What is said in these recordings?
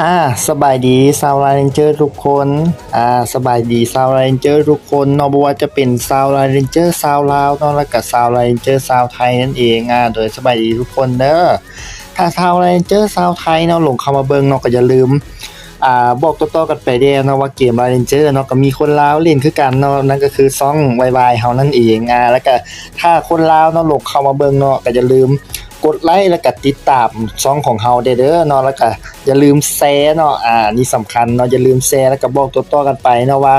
อ่าสบายดีซาวไลน์เจอร์ทุกคนอ่าสบายดีซาวไลน์เจอร์ทุกคนเนาะบ่ว่าจะเป็นซาวไลน์เจอร์ซาวลาวเนาะแล้วก็ซาวไลน์เจอร์ซาวไทยนั่นเองอ่าโดยสบายดีทุกคนเด้อถ้าซาวไลน์เจอร์ซาวไทยเนาะหลงเข้ามาเบิ่งเนาะก็อย่าลืมอ่าบอกต่อๆกันไปเด้เนาะว่าเกมไลน์เจอร์เนาะก็มีคนลาวเล่นคือกันเนาะนั่นก็คือซ่องวายๆเฮานั่นเองอ่าแล้วก็ถ้าคนลาวเนาะหลงเข้ามาเบิ่งเนาะก็อย่าลืม กดไลค์แล้วก็ติดตามช่องของเฮาเด้อเด้อนาะแล้วก็อย่าลืมแชร์เนาะอ่านี่สำคัญเนาะอย่าลืมแชร์แล้วก็บอกต่อๆกันไปเนาะว่า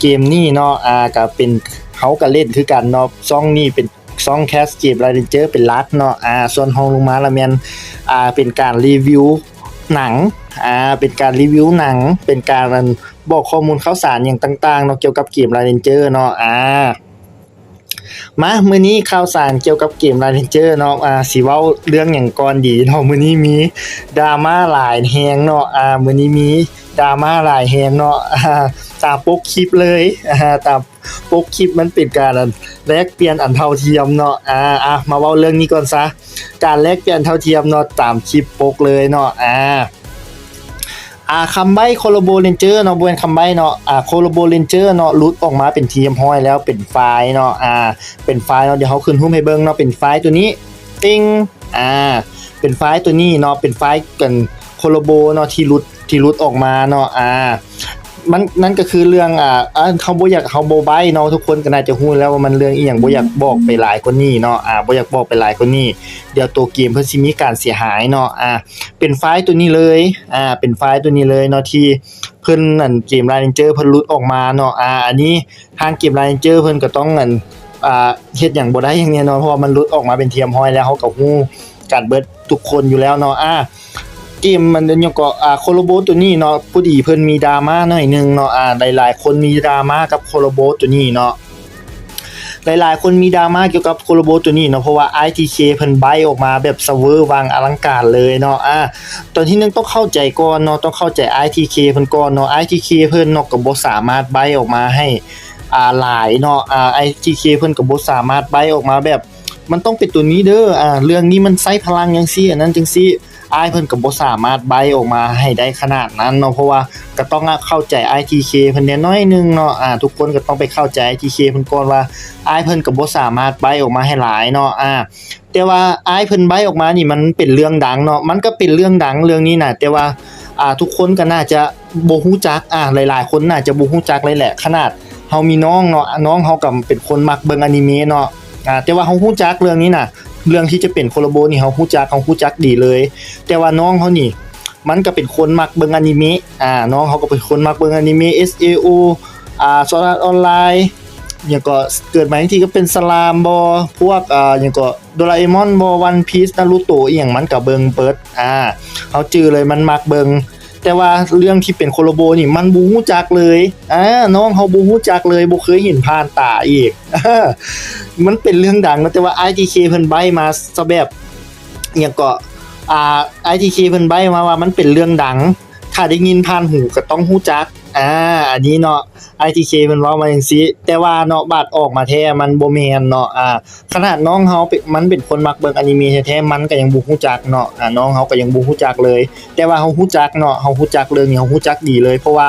เกมนี้เนาะอ่าก็เป็นเฮาก็เล่นคือกันเนาะช่องนี้เป็นช่องแคสเกมไลเดนเจอร์เป็นลักเนาะอ่าส่วนห้องลงมาละแม่นอ่าเป็นการรีวิวหนังอ่าเป็นการรีวิวหนัง เป็นการบอกข้อมูลข่าวสารอย่างต่างๆเนาะเกี่ยวกับเกมไลเจอร์เนาะอ่า มามื้อนี้ข่าวสารเกี่ยวกับเกม Line Ranger เนาะอ่าสิเว้าเรื่องหยังก่อนดีเนาะมื้อนี้มีดราม่าหลายแฮงเนาะอ่ามื้อนี้มีดราม่าหลายแฮงเนาะอ่าตามปกคลิปเลยอ่าตามปกคลิปมันเป็นการแลกเปลี่ยนอันเท่าเทียมเนาะอ่าอะมาเว้าเรื่องนี้ก่อนซะการแลกเปลี่ยนเท่าเทียมเนาะตามคลิปปกเลยเนาะอ่า อ่าคำใบ้โคโลโบเรนเจอร์เนาะบวนคำใบ้เนาะอ่าโคโลโบเรนเจอร์เนาะหลุดออกมาเป็นทีมห้อยแล้วเป็นไฟล์เนาะอ่าเป็นไฟล์เนาะเดี๋ยวเขาขึ้นหุ้มให้เบิ้งเนาะเป็นไฟล์ตัวนี้ติ้งอ่าเป็นไฟล์ตัวนี้เนาะเป็นไฟล์กันโคโลโบเนาะที่หลุดที่หลุดออกมาเนาะอ่า มันนั่นก็คือเรื่องอ่าอ่าเขาบ่อยากเขาบ่ใบ้เนาะทุกคนก็น่าจะฮู้แล้วว่ามันเรื่องอีหยังบ่อยากบอกไปหลายกว่านี้เนาะอ่าบ่อยากบอกไปหลายกว่านี้เดี๋ยวตัวเกมเพิ่นสิมีการเสียหายเนาะอ่าเป็นไฟล์ตัวนี้เลยอ่าเป็นไฟล์ตัวนี้เลยเนาะที่เพิ่นนั่นเกม Ranger เพิ่นหลุดออกมาเนาะอ่าอันนี้ทางเกม Ranger เพิ่นก็ต้องนั่นอ่าเฮ็ดหยังบ่ได้อย่างแน่นอนเพราะว่ามันหลุดออกมาเป็นเทียมห้อยแล้วเขาก็ฮู้กันเบิดทุกคนอยู่แล้วเนาะอ่าเกมมันยังก็อ่าโคโลโบตัวนี้เนาะผู้ดีเพิ่นมีดราม่าหน่อยหนึงเนาะอ่าหลายๆ คนมีดราม่ากับโคโลโบตัวนี้เนาะหลายๆ คนมีดราม่าเกี่ยวกับโคโลโบตัวนี้เนาะเพราะว่า ITK เพิ่นใบออกมาแบบเสเวอร์วังอลังการเลยเนาะอ่าตอนที่หนึงต้องเข้าใจก่อนเนาะต้องเข้าใจ ITK เพิ่นก่อนเนาะ ITK เพิ่นเนาะก็บ่สามารถใบออกมาให้อ่าหลายเนาะอ่า ITK เพิ่นก็บ่สามารถใบออกมาแบบมันต้องเป็นตัวนี้เด้ออ่าเรื่องนี้มันใช้พลังจังซี่อันนั้นจังซี่ อ้ายเพิ่นก็บ่สามารถใบออกมาให้ได้ขนาดนั้นเนาะเพราะว่าก็ต้องเข้าใจ ITK เพิ่นแน่น้อยนึงเนาะอ่าทุกคนก็ต้องไปเข้าใจ ITK เพิ่นก่อนว่าอ้ายเพิ่นก็บ่สามารถใบออกมาให้หลายเนาะอ่าแต่ว่าอ้ายเพิ่นใบออกมานี่มันเป็นเรื่องดังเนาะมันก็เป็นเรื่องดังเรื่องนี้น่ะแต่ว่าอ่าทุกคนก็น่าจะบ่ฮู้จักอ่าหลายๆ คนน่าจะบ่ฮู้จักเลยแหละ ขนาดเฮามีน้องเนาะน้องเฮาก็เป็นคนมักเบิ่งอนิเมะเนาะอ่าแต่ว่าเฮาฮู้จักเรื่องนี้น่ะ เรื่องที่จะเป็นโคโลโบนี่เฮาฮู้จักเฮาฮู้จักดีเลย แต่ว่าน้องเฮานี่ มันก็เป็นคนมักเบิ่งอนิเมะอ่าน้องเขาก็เป็นคนมักเบิ่งอนิเมะ SAO อ่า Sword Art Online อย่างก็เกิดมาอีกทีก็เป็นสลามบอพวกอ่าอย่างก็โดราเอมอนบอวันพีซนารูโตะอย่างมันกับเบิงเปิดอ่าเขาจือเลยมันมักเบิง แต่ว่าเรื่องที่เป็นโคโลโบนี่มันบูฮู้จักเลยอ่าน้องเขาบูฮู้จักเลยบ่เคยเห็นผ่านตาอีกอมันเป็นเรื่องดังนะแต่ว่า ITK เพิ่นใบมาซะแบบอย่างก็อ่า ITK เพิ่นใบมาว่ามันเป็นเรื่องดัง ถ้าได้ยินผ่านหูก็ต้องฮู้จักอ่าอันนี้เนาะ ITK เพิ่นเว้ามาจังซี่แต่ว่าเนาะบัตรออกมาแท้มันบ่แม่นเนาะอ่าขนาดน้องเฮาเป็นมันเป็นคนมักเบิ่งอนิเมะแท้ๆมันก็ยังบ่ฮู้จักเนาะอ่าน้องเฮาก็ยังบ่ฮู้จักเลย แต่ว่าเฮาฮู้จักเนาะเฮาฮู้จักเรื่องนี้เฮาฮู้จักดีเลย เพราะว่า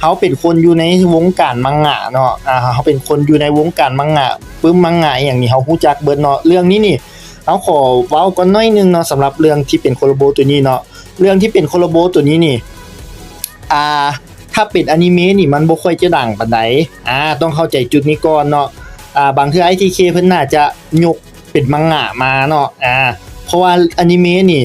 เฮาเป็นคนอยู่ในวงการมังงะเนาะอ่าเฮาเป็นคนอยู่ในวงการมังงะปึ้มมังงะอย่างนี้เฮาฮู้จักเบิดเนาะเรื่องนี้นี่เฮาขอเว้าก่อนหน่อยนึงเนาะสำหรับเรื่องที่เป็นโคโลโบตัวนี้เนาะเรื่องที่เป็นโคโลโบตัวนี้นี่อ่า ถ้าเป็นอนิเมะนี่มันบ่ค่อยจะดังปานใดอ่าต้องเข้าใจจุดนี้ก่อนเนาะอ่าบางเทื่อ ITK เพิ่นน่าจะยกเป็นมังงะมาเนาะอ่าเพราะว่าอนิเมะนี่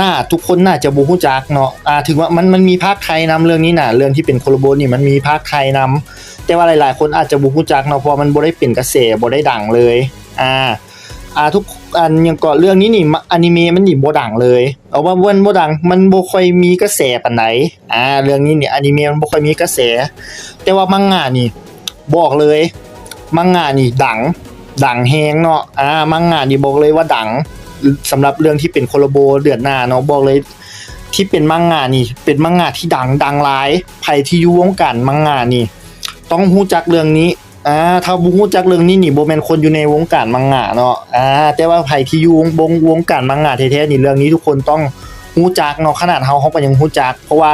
น่าทุกคนน่าจะบ่ฮู้จักเนาะอ่าถึงว่ามันมันมีภาคไทยนำเรื่องนี้น่ะเรื่องที่เป็นโคโลโบนี่มันมีภาคไทยนำแต่ว่าหลายๆ คนอาจจะบ่ฮู้จักเนาะเพราะมันบ่ได้เป็นกระแสบ่ได้ดังเลยอ่า อ่าทุกอันอยังก็เรื่องนี้นี่มะอนิเมะมันนี่บ่ดังเลยเอาว่ามันบ่ดังมันบ่ค่อยมีกระแสปานใดอ่าเรื่องนี้นี่อนิเมะมันบ่ค่อยมีกระแส แต่ว่ามังงะนี่ บอกเลยมังงะนี่ดังดังแฮงเนาะอ่ามังงะนี่บอกเลยว่าดังสำหรับเรื่องที่เป็นโคโลโบเดือนหน้าเนาะบอกเลย ที่เป็นมังงะนี่ เป็นมังงะที่ดังดังหลายไผที่อยู่วงการมังงะนี่ ต้องฮู้จักเรื่องนี้ อ่าถ้าบ่ฮู้จักเรื่องนี้นี่บ่แมนคนอยู่ในวงการมังงะเนาะอ่าแต่ว่าไผที่อยู่วงวงวงการมังงะแท้ๆนี่เรื่องนี้ทุกคนต้องฮู้จักเนาะขนาดเฮาเฮาก็ยังฮู้จัก เพราะว่า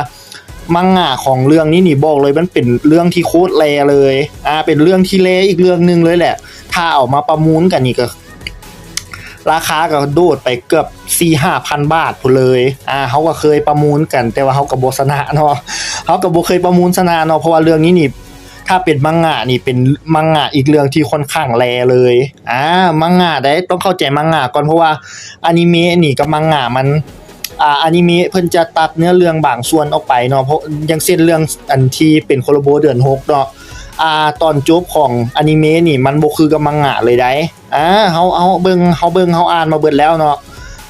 มังงะของเรื่องนี้นี่บอกเลยมันเป็นเรื่องที่โคตรแลเลยอ่าเป็นเรื่องที่เลอีกเรื่องหนึงเลยแหละ ถ้าเอามาประมูลกันนี่ก็ราคาก็โดดไปเกือบ4 5พันบาทพุ่นเลยอ่าเขาก็เคยประมูลกัน แต่ว่าเขาก็บ่ชนะเนาะเขาก็บ่เคยประมูลชนะเนาะเพราะว่าเรื่องนี้นี่ ถ้าเป็นมังงะนี่เป็นมังงะอีกเรื่องที่ค่อนข้างแลเลยอ่ามังงะได้ต้องเข้าใจมังงะก่อนเพราะว่าอนิเมะนี่กับมังงะมันอ่าอนิเมะเพิ่นจะตัดเนื้อเรื่องบางส่วนออกไปเนาะเพราะย่างเช่นเรื่องอันที่เป็นโคโลโบเดือนหกเนาะอ่าตอนจบของอนิเมะนี่มันบ่คือกับมังงะเลยได้อ่าเฮาเฮาเบิ่งเฮาเบิ่งเฮาอ่านมาเบิดแล้วเนาะ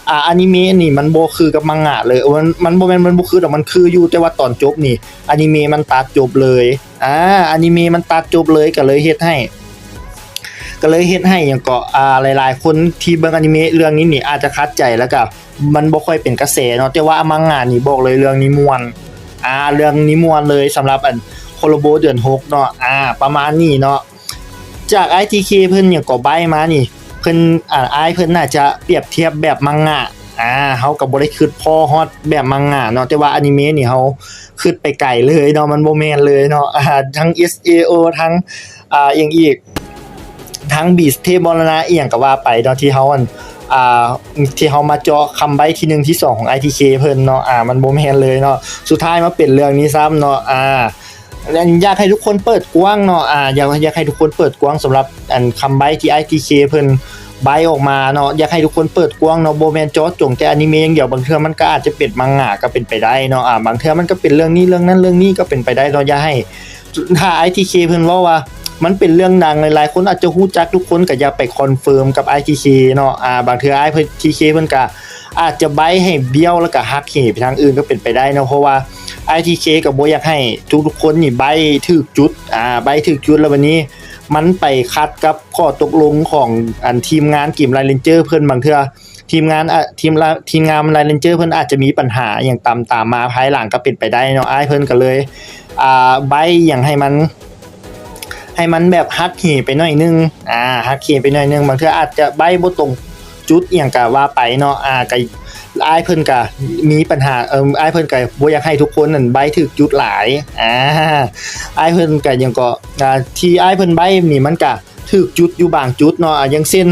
อ่าอนิเมะนี่มันโบคือกับมังงะเลยมันมันโบแมนมันโบคือแต่มันคืออยู่แต่ว่าตอนจบนี่อนิเมะมันตัดจบเลยอ่าอนิเมะมันตัดจบเลยก็เลยเฮ็ดให้ ก็เลยเฮ็ดให้หยังก็อ่าหลาย ๆ คนที่เบิ่งอนิเมะเรื่องนี้นี่อาจจะคัดใจแล้วก็มันบ่ค่อยเป็นกระแสเนาะแต่ว่ามังงะนี่บอกเลยเรื่องนี้ม่วนอ่าเรื่องนี้ม่วนเลยสำหรับอันโคโลโบเดือนหกเนาะอ่า ประมาณนี้เนาะจาก ITK เพิ่นหยังก็ใบมานี่ พิ่นอ่าอ้ายเพิ่นน่าจะเปรียบเทียบแบบมังงะอ่าเฮาก็บ่ได้คิดพอฮอดแบบมังงะเนาะแต่ว่าอนิเมะนี่เฮาคิดไปไกลเลยเนาะมันบ่แม่นเลยเนาะอ่าทั้ง SAO ทั้งอ่าอหยังอีกทั้งบีสเทบอลนะเอียงก็ว่าไปเนาะที่เฮาอันอ่าที่เฮามาเจาะคำใบ้ที่หนึ่งที่สองของ ITK เพิ่นเนาะอ่ามันบ่แม่นเลยเนาะสุดท้ายมาเป็นเรื่องนี้ซ้ำเนาะอ่าอยากให้ทุกคนเปิดกว้างเนาะอ่าอยากอยากให้ทุกคนเปิดกว้างสำหรับอันคำใบ้ที่ ITK เพิ่น ใบออกมาเนาะอยากให้ทุกคนเปิดกว้างเนาะโบแมนจาะจงแต่อนิเมะอย่างเดียวบางเทื่อมันก็อาจจะเป็นมังงะก็เป็นไปได้เนาะอ่าบางเทื่อมันก็เป็นเรื่องนี้เรื่องนั้นเรื่องนี้ก็เป็นไปได้เนาะอย่าให้ถ้า ITK เพิ่นว้าว่ามันเป็นเรื่องดังหลายๆคนอาจจะฮู้จักทุกคนก็อย่าไปคอนเฟิร์มกับ ITK เนาะอ่าบางเทื่อ ITK เพิ่นก็อาจจะใบให้เบี้ยวแล้วก็ฮักเหไปทางอื่นก็เป็นไปได้เนาะเพราะว่า ITK ก็บ่อยากให้ทุกๆคนนี่ใบถูกจุดอ่าใบถูกจุดแล้ววันนี้ มันไปคัดกับข้อตกลงของอันทีมงานกิมไลเลนเจอร์เพิ่อนบางเทื่อทีมงานอะทีมละทีมงานไลเลนเจอร์เพิ่อนอาจจะมีปัญหาอย่างตามตามมาภายหลังก็เป็นไปได้เนาะไอ้เพิ่อนก็เลยอ่าใบอย่างให้มัน ให้มันแบบฮักเหไปหน่อยนึงอ่าฮักเหไปหน่อยนึงบางเทื่ออาจจะใบบ่ตรงจุดอหย่างกะว่าไปเนาะอ่าก็ อ้ายเพิ่นก็มีปัญหาเอ่ออ้ายเพิ่นก็บ่อยากให้ทุกคนนั่นใบถึกจุดหลายอ่าอ้ายเพิ่นก็ยังก็อ่าที่อ้ายเพิ่นใบนี่มันก็ถึกจุดอยู่บางจุดเนาะอย่างเช่น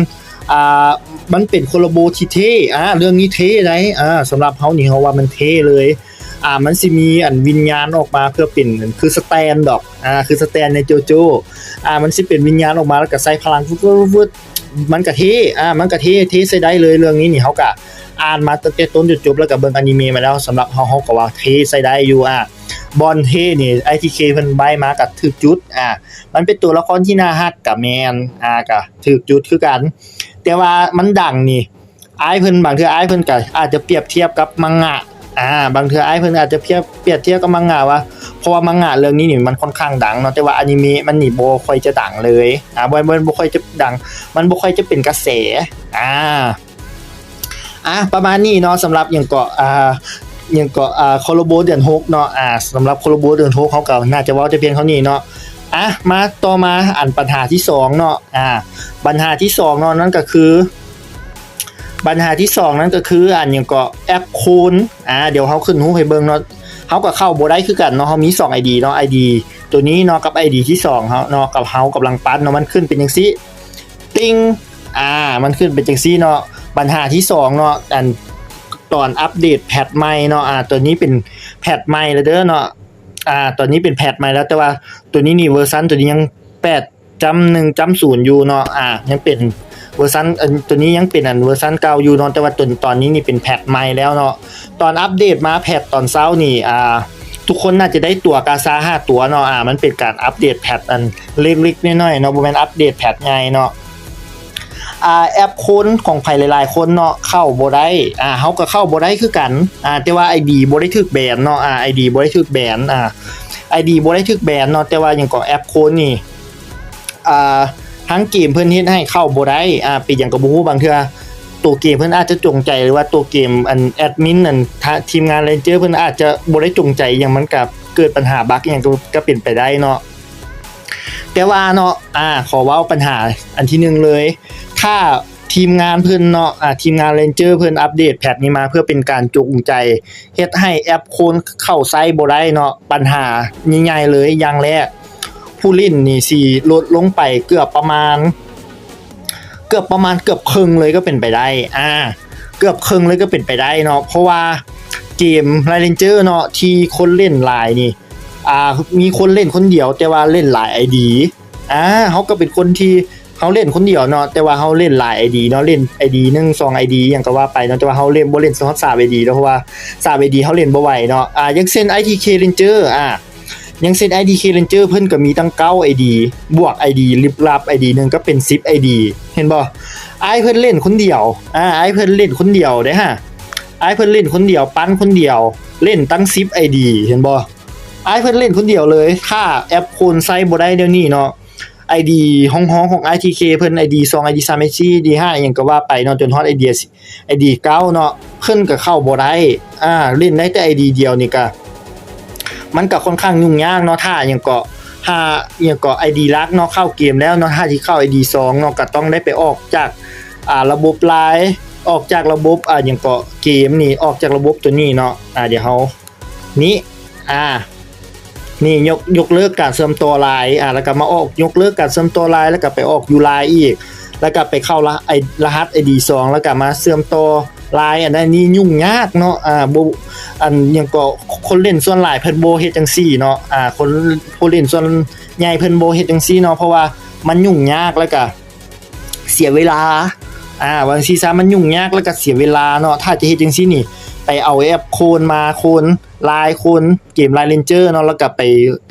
อ่ามันเป็นโคโลโบที่เท่อ่าเรื่องนี้เท่ไดอ่าสำหรับเฮานี่เฮาว่ามันเท่เลยอ่ามันสิมีอันวิญญาณออกมาเพื่อเป็นคือสแตนดอกอ่าคือสแตนในโจโจอ่ามันสิเป็นวิญญาณออกมาแล้วก็ใส่พลังฟึดมันก็เท่อ่ามันก็เท่เท่ใส่ได้เลยเรื่องนี้นี่เฮาก็ อ่านมาตั้งแต่ต้นจนจบแล้วก็เบิ่งอนิเมะมาแล้วสำหรับเฮาเฮาก็ว่าเทใส่ได้อยู่อ่าบอลเทนี่ ITK เพิ่นใบมากับถึกจุดอ่ามันเป็นตัวละครที่น่าฮักกับแมนอ่าก็ถึกจุดคือกัน แต่ว่ามันดังนี่ไอเพิ่นบางเทื่ออ้ายเพิ่นก็อาจจะเปรียบเทียบกับมังงะอ่าบางเทื่อไอ้เพิ่นอาจจะเปรียบเปรียบเทียบกับมังงะว่าเพราะว่ามังงะเรื่องนี้นี่มันค่อนข้างดังเนาะแต่ว่าอนิเมะมันนี่บ่ค่อยจะดังเลยอ่าบ่บ่บ่ค่อยจะดัง มันบ่ค่อยจะเป็นกระแสอ่า อะประมาณนี้เนาะสำหรับอย่างเกาะอ่าอย่างเกาะอ่าโคโลโบเดือน6เนาะอ่าสำหรับโคโลโบเดือน6เขาก็น่าจะว้าจะเพียงเท่านี้เนาะอะมาต่อมาอันปัญหาที่สองเนาะอ่าปัญหาที่สองเนาะนั่นก็คือ ปัญหาที่สองนั่นก็คืออันอย่างเก็แอปคูณอ่าเดี๋ยวเขาขึ้นหูให้เบิ่งเนาะเขาก็เข้าโบได้คือกันเนาะเขามี 2 ID เนาะ ID ตัวนี้เนาะกับ ID ที่2เฮาเนาะกับเฮากำลังปั้นเนาะมันขึ้นเป็นจังซี่ติ้งอ่ามันขึ้นเป็นจังซี่เนาะ ปัญหาที่2เนาะอันตอนอัปเดตแพทใหม่เนาะอ่าตัวนี้เป็นแพทใหม่แล้วเด้อเนาะอ่าตัวนี้เป็นแพทใหม่แล้วแต่ว่าตัวนี้นี่เวอร์ชันตัวนี้ยัง8จำ1จำ0อยู่เนาะอ่ายังเป็นเวอร์ชันอันตัวนี้ยังเป็นอันเวอร์ชันเก่าอยู่เนาะแต่ว่าตอนตอนนี้นี่เป็นแพทใหม่แล้วเนาะตอนอัปเดตมาแพทตอนเช้านี่อ่าทุกคนน่าจะได้ตัวกาซาห้าตัวเนาะอ่ามันเป็นการอัปเดตแพทอันเล็กๆน้อยๆเนาะบ่แม่นอัปเดตแพทใหญ่เนาะ อ่าแอปคนของไผหลายๆ คนเนาะเข้าบ่ได้อ่าเฮาก็เข้าบ่ได้คือกันอ่าแต่ว่า ID บ่ได้ถูกแบนเนาะอ่า ID บ่ได้ถูกแบนอ่า ID บ่ได้ถูกแบนเนาะแต่ว่าหยังก็แอปโคนนี่อ่าทั้งเกมเพิ่อนเฮ็ดให้เข้าบ่ได้อ่าป็นหยังก็บ่ฮู้บางเทื่อตัวเกมเพิ่อนอาจจะจงใจหรือว่าตัวเกมอันแอดมินนั่นทีมงานเรนเจอร์เพิ่อนอาจจะบ่ได้จงใจอหยังมันก็เกิดปัญหาบั๊กอหยังก็ก็เป็นไปได้เนาะแต่ว่าเนาะอ่าขอว้าปัญหาอันที่หนึ่งเลย ถ้าทีมงานเพิ่นเนาะอ่าทีมงาน Ranger เพิ่นอัปเดตแพทนี้มาเพื่อเป็นการจูงใจเฮ็ดให้แอปโคนเข้าไซต์บ่ได้เนาะปัญหาใหญ่ๆเลยอย่างแรกผู้เล่นนี่สิลดลงไปเกือบประมาณ เกือบประมาณเกือบครึ่งเลยก็เป็นไปได้อ่าเกือบครึ่งเลยก็เป็นไปได้เนาะเพราะว่าเกม Ranger เนาะที่คนเล่นหลายนี่อ่ามีคนเล่นคนเดียวแต่ว่าเล่นหลาย ID อ่าเขาก็เป็นคนที่ เขาเล่นคนเดียวเนาะแต่ว่าเขาเล่นหลาย ID เนาะเล่น ID หนึ่งสอง ID อย่างก็ว่าไปเนาะแต่ว่าเขาเล่นบ่เล่นซอนสาม ID เนาะเพราะว่าสาม ID เขาเล่นบ่ไหวเนาะอ่ายังเช่น ITK Ranger อ่าอยังเช่น ITK Ranger เจอร์เพิ่นก็มีตั้ง9 ID บวก ID ลิบลับ ID หนึ่งก็เป็น10 ID เห็นบ่ไอเพิ่นเล่นคนเดียวอ่าไอเพิ่นเล่นคนเดียวเด้ฮะไอเพิ่นเล่นคนเดียวปั้นคนเดียว เล่นตั้ง10 ID เห็นบ่ไอเพิ่นเล่นคนเดียวเลยถ้าแอปโคนไซบ่ได้เดี๋ยวนี้เนาะ ID ห้องห้องของ ITK เพิ่น ID 2 ID 3 ID 4 ID 5อิหยังก็ว่าไปเนาะจนฮอด ID ID 9เนาะเพิ่นก็เข้าบ่ได้อ่าเล่นได้แต่ ID เดียวนี่ก็มันก็ค่อนข้างยุ่งยากเนาะถ้าอิหยังก็ถ้าอิหยังก็ ID ลักเนาะเข้าเกมแล้วเนาะถ้าที่เข้า ID 2เนาะก็ต้องได้ไปออกจากอ่าระบบไลน์ออกจากระบบอ่าอิหยังก็เกมนี่ออกจากระบบตัวนี้เนาะอ่าเดี๋ยวเฮานี้อ่า นี่ยกยกเลิกการเสริมตัวลายอ่าแล้วก็มาออกยกเลิกการเสริมตัวลายแล้วก็ไปออกยูไลอีก แล้วก็ไปเข้าละไอรหัส ID 2แล้วก็มาเสื่อมตัวลายอันนั้นนี่ยุ่งยากเนาะอ่าบอันยังก็คนเล่นส่วนหลายเพิ่นบ่เฮ็ดจังซี่เนาะอ่าคนผู้เล่นส่วนใหญ่เพิ่นบ่เฮ็ดจังซี่เนาะเพราะว่ามันยุ่งยากแล้วก็เสียเวลาอ่าบางทีซะมันยุ่งยากแล้วก็เสียเวลาเนาะถ้าจะเฮ็ดจังซี่นี่ ไปเอาแอปโคนมาคนไลน์โคนเกมไลน์เลนเจอร์เนาะแล้วก็ไป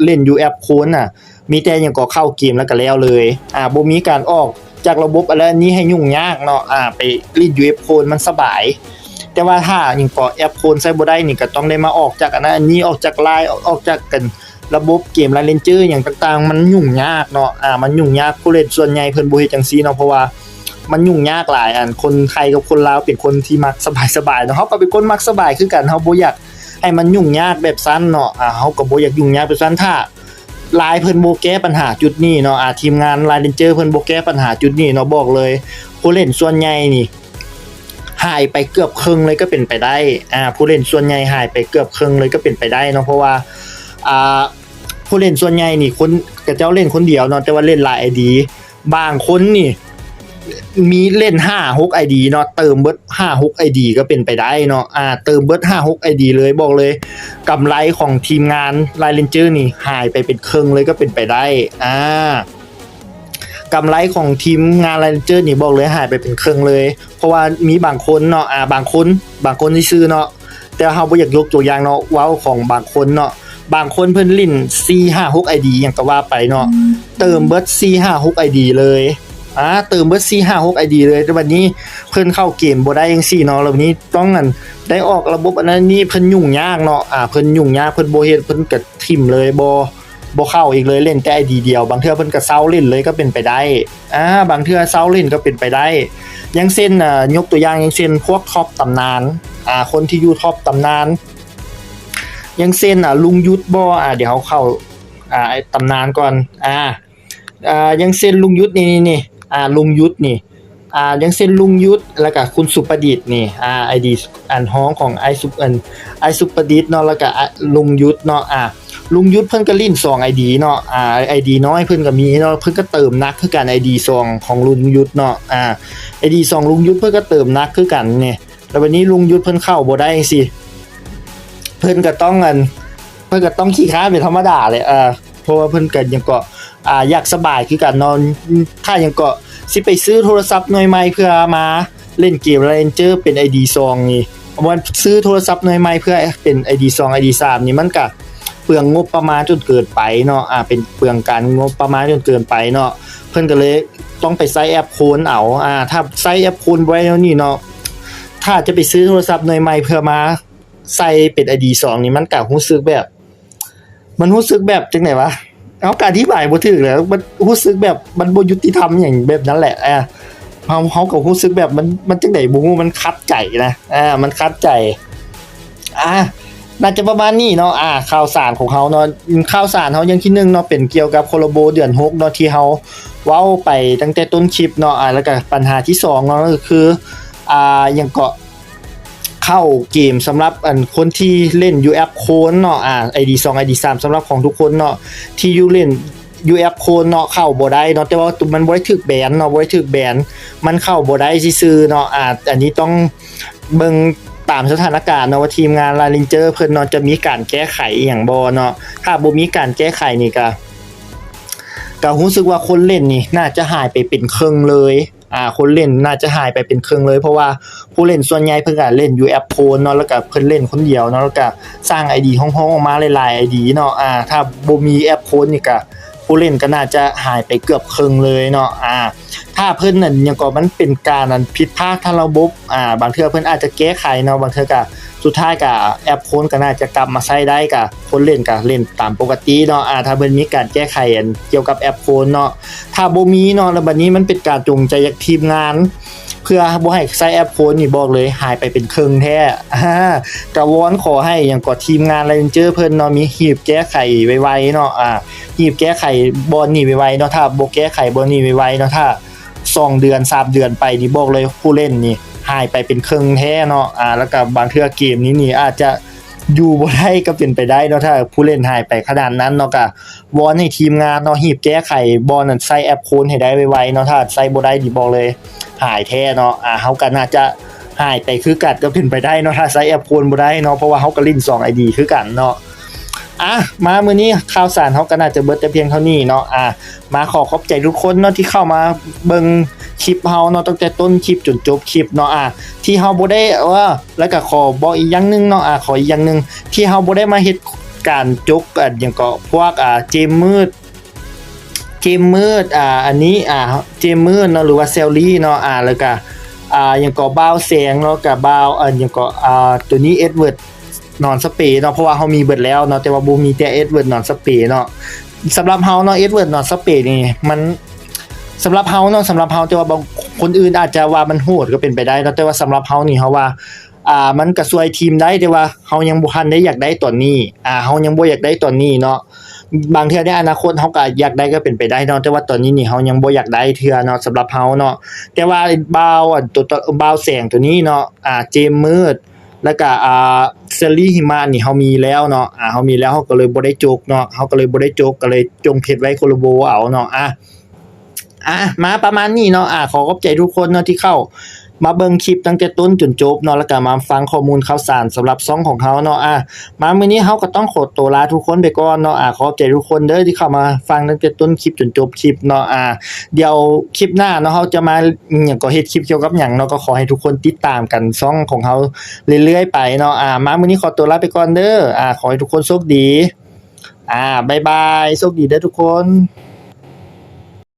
เล่นยูแอปโคนน่ะ มีแต่ยังก็เข้าเกมแล้วก็แล้วเลยอ่าบ่มีการออกจากระบบอะไรนี้ให้ยุ่งยากเนาะอ่าไปเล่นยู่แอปโคนมันสบาย แต่ว่าถ้ายังก็แอปโคนใช้บ่ได้นี่ก็ต้องได้มาออกจากอันนั้นอันนี้ออกจากไลน์ออกจากกันระบบเกมไลน์เลนเจอร์อย่างต่างๆ มันยุ่งยากเนาะอ่ามันยุ่งยากผู้เล่นส่วนใหญ่เพิ่นบ่เฮ็ดจังซี่เนาะเพราะว่า มันยุ่งยากหลายอันคนไทยกับคนลาวเป็นคนที่มักสบายๆเนาะเฮาก็เป็นคนมักสบายคือกันเฮาบ่อยากให้มันยุ่งยากแบบซั้นเนาะอ่าเฮาก็บ่อยากยุ่งยากแบบซั้นถ้าลายเพิ่นโบแก้ปัญหาจุดนี้เนาะอ่าทีมงานลายเรนเจอร์เพิ่นโบแก้ปัญหาจุดนี้เนาะบอกเลยผู้เล่นส่วนใหญ่นี่หายไปเกือบครึ่งเลยก็เป็นไปได้อ่าผู้เล่นส่วนใหญ่หายไปเกือบครึ่งเลยก็เป็นไปได้เนาะเพราะว่าอ่าผู้เล่นส่วนใหญ่นี่คนก็เจ้าเล่นคนเดียวเนาะแต่ว่าเล่นหลาย ID บางคนนี่ มีเล่น5 6 ID เนาะเติมเบิด5 6 ID ก็เป็นไปได้เนาะอ่าเติมเบิด5 6 ID เลยบอกเลยกำไรของทีมงานไลน์เลนเจอร์นี่หายไปเป็นครึ่งเลยก็เป็นไปได้อ่ากำไรของทีมงานไลน์เลนเจอร์นี่บอกเลยหายไปเป็นครึ่งเลย เพราะว่ามีบางคนเนาะอ่าบางคนบางคนที่ซื้อเนาะแต่เฮาบ่อยากยกตัวอย่างเนาะว้าวของบางคนเนาะบางคนเพิ่นลิ้น4 5 6 ID หยังก็ว่าไปเนาะเติมเบิด4 5 6 ID เลย อ่าเติมเบอร์4 5 6 ID เลยแต่วันนี้เพิ่นเข้าเกมบ่ได้จังซี่เนาะแล้ววันนี้ต้องนั่นได้ออกระบบอันนั้นนี่เพิ่นยุ่งยากเนาะอ่าเพิ่นยุ่งยากเพิ่นโบเฮ็ดเพิ่นก็ทิ่มเลยบ่บ่เข้าอีกเลยเล่นแต่ ID เดียว บางเทื่อเพิ่นก็เซาเล่นเลยก็เป็นไปได้อ่าบางเทื่อเซาเล่นก็เป็นไปได้ ยังเช่นอ่ายกตัวอย่างย่างเช่นพวกท็อปตำนานอ่าคนที่อยู่ท็อปตำนาน ยังเช่นอ่าลุงยุทธบ่อ่าเดี๋ยวเขาเข้าอ่าตำนานก่อนอ่าอ่ายังเช่นลุงยุทธนี่นี่ อ่าลุงยุทธนี่อ่ายังเส้นลุงยุทธแล้วก็คุณสุประดิษฐ์นี่อ่าไอดีอันฮ้องของไอสุอันไอสุประดิษฐ์เนาะแล้วก็อะลุงยุทธเนาะอ่าลุงยุทธเพิ่นก็ลิ้น2 ID เนาะอ่า ID น้อยเพิ่นก็มีเนาะเพิ่นก็เติมนักคือกัน ID 2ของลุงยุทธเนาะอ่า ID 2ลุงยุทธเพิ่นก็เติมนักคือกันเนี่ยแล้ววันนี้ลุงยุทธเพิ่นเข้าบ่ได้จังซี่เพิ่นก็ต้องอันเพิ่นก็ต้องขี้ค้าเป็นธรรมดาเลยอ่าเพราะว่าเพิ่นก็ยังเก็ อ่าอยากสบายคือกันนอนถ้ายังก็สิไปซื้อโทรศัพท์หน่วยใหม่เพื่อมาเล่นเกม Ranger เป็น ID 2นี่วันซื้อโทรศัพท์หน่วยใหม่เพื่อเป็น ID 2 ID 3นี่มันก็เปลืองงบประมาณจนเกินไปเนาะอ่าเป็นเปลืองการงบประมาณจนเกินไปเนาะเพิ่อนก็เลยต้องไปใช้แอปโคนเอาอ่าถ้าใช้แอปโคนไว้แล้วนี่เนาะถ้าจะไปซื้อโทรศัพท์หน่วยใหม่เพื่อมาใส่เป็น ID 2นี่มันก็รู้สึกแบบ มันรู้สึกแบบจังไหนวะ เอาการอธิบายบ่ถูกแล้วมันรู้สึกแบบมันบ่ยุติธรรมอย่างแบบนั้นแหละอ่าเฮาเฮาก็รู้สึกแบบมันมันจังได๋บ่ฮู้มันคัดใจนะอ่ามันคัดใจอ่าน่าจะประมาณนี้เนาะอ่าข่าวสารของเฮาเนาะข่าวสารเฮาอย่างที่หนึ่งเนาะเป็นเกี่ยวกับโคโลโบเดือน6เนาะที่เฮาเว้าไปตั้งแต่ต้นคลิปเนาะอ่าแล้วก็ปัญหาที่สองเนาะก็คืออ่าอยังเกาะ เข้าเกมสำหรับอันคนที่เล่น UF โคนเนาะอ่า ID 2 ID 3สำหรับของทุกคนเนาะที่อยู่เล่น UF โคนเนาะเข้าบ่ได้เนาะแต่ว่ามันบ่ได้ถูกแบนเนาะบ่ได้ถูกแบนมันเข้าบ่ได้ซื่อๆเนาะอ่าอันนี้ต้องเบิ่งตามสถานการณ์เนาะว่าทีมงานลาลินเจอร์เพิ่นเนาะจะมีการแก้ไขอย่างบ่เนาะถ้าบ่มีการแก้ไขนี่ก็ก็รู้สึกว่าคนเล่นนี่น่าจะหายไปเป็นครึ่งเลย อ่าคนเล่นน่าจะหายไปเป็นครึ่งเลย เพราะว่าผู้เล่นส่วนใหญ่เพิ่นก็เล่นอยู่แอปโพนเนาะแล้วก็เพิ่นเล่นคนเดียวเนาะแล้วก็สร้าง ID ห้องๆออกมาหลายๆ ID เนาะอ่าถ้าบ่มีแอปโพนนี่ก็ผู้เล่นก็น่าจะหายไปเกือบครึ่งเลยเนาะอ่า ถ้าเพิ่นนั่นยังก็มันเป็นการนั้นผิดพลาดทางระบบอ่าบางเทื่อเพิ่นอาจจะแก้ไขเนาะบางเทื่อก็สุดท้ายก็แอปโคนก็น่าจะกลับมาใช้ได้ก็คนเล่นก็เล่นตามปกติเนาะอ่าถ้าเพิ่นมีการแก้ไขเกี่ยวกับแอปโคนเนาะ ถ้าบ่มีเนาะแล้วบัดนี้มันเป็นการจงใจจากทีมงาน เพื่อบ่ให้ใช้แอปโคนนี่บอกเลยหายไปเป็นเครึ่งแท้อ่ากะวอนขอให้อย่างกอทีมงานไลนเจอร์เพิ่นเนาะมีหีบแก้ไขไวๆเนาะอ่าหีบแก้ไขบอลนี่ไวๆเนาะถ้าบ่แก้ไขบอลนี่ไวๆเนาะถ้าสองเดือนสามเดือนไปนี่บอกเลยผู้เล่นนี่หายไปเป็นเครึ่งแท้เนาะอ่าแล้วก็บางเทื่อเกมนี้นี่อาจจะ อยู่บ่ได้ก็เป็นไปได้เนาะถ้าผู้เล่นหายไปขนาดนั้นเนาะก็วอนให้ทีมงานเนาะหีบแก้ไขบอลนั่นใส่แอปโคนให้ได้ไวๆเนาะถ้าใส่บ่ได้ดีบอกเลย หายแท้เนาะอ่าเฮาก็น่าจะหายไปคือกัดก็เป็นไปได้เนาะถ้าใส่แอปโคนบ่ได้เนาะเพราะว่าเฮาก็ลิ้น2 ID คือกันเนาะ อะมามือนี้ข่าวสารเฮาก็น่าจะเบิดแต่เพียงเท่านี้เนาะอะมาขอขอบใจทุกคนเนาะที่เข้ามาเบิ่งคลิปเฮาเนาะตั้งแต่ต้นคลิปจนจบคลิปเนาะอะที่เฮาบ่ได้เออแล้วก็ขอบอกอีกอย่างหนึงเนาะอะขออีกอย่างหนึงที่เฮาบ่ได้มาเฮ็ดการจกอันหยังก็พวกอ่าเกมมืดเกมมืดอ่าอันนี้อ่าเกมมืดเนาะหรือว่าเซลลี่เนาะอ่าแล้วก็อ่าอย่างก็บ้าวแสงเนาะกับ้าวอันอย่างก็อ่าตัวนี้เอ็ดเวิร์ด นอนสเปรย์เนาะเพราะว่าเฮามีเบิดแล้วเนาะแต่ว่าบ่มีแต่เอ็ดเวิร์ดนอนสเปรย์เนาะสำหรับเฮาเนาะเอ็ดเวิร์ดนอนสเปรย์นี่มันสำหรับเฮาเนาะสำหรับเฮาแต่ว่าบางคนอื่นอาจจะว่ามันโหดก็เป็นไปได้เนาะแต่ว่าสำหรับเฮานี่เฮาว่าอ่ามันก็ช่วยทีมได้แต่ว่าเฮายังบ่ทันได้อยากได้ตัวนี้อ่าเฮายังบ่อยากได้ตัวนี้เนาะบางเทื่อในอนาคตเฮาก็อยากได้ก็เป็นไปได้เนาะแต่ว่าตอนนี้นี่เฮายังบ่อยากได้เทื่อเนาะสำหรับเฮาเนาะแต่ว่าบาอะตัวตัวบาวแสงตัวนี้เนาะอ่าเจมมืดแล้วก็อ่า เซรีหิมะนี่เฮามีแล้วเนาะอ่าเฮามีแล้วเฮาก็เลยบ่ได้จกเนาะเฮาก็เลยบ่ได้จกก็เลยจงเพชรไว้โคโลโบเอาเนาะอะอะมาประมาณนี้เนาะอะขอขอบใจทุกคนเนาะที่เข้า มาเบิ่งคลิปตั้งแต่ต้นจนจบเนาะแล้วก็มาฟังข้อมูลข่าวสารสำหรับซ่องของเขาเนาะอะมามื้อนี้เฮาก็ต้องขอตัวลาทุกคนไปก่อนเนาะอะขอบใจทุกคนเด้อที่เข้ามาฟังตั้งแต่ต้นคลิปจนจบคลิปเนาะอะเดี๋ยวคลิปหน้าเนาะเฮาจะมาอหยังก็เฮ็ดคลิปเกี่ยวกับหยังเนาะก็ขอให้ทุกคนติดตามกันซ่องของเฮาเรื่อยๆไปเนาะอะมามื้อนี้ขอตัวลาไปก่อนเด้ออะขอให้ทุกคนโชคดี อ่าบายบายโชคดีเด้อทุกคน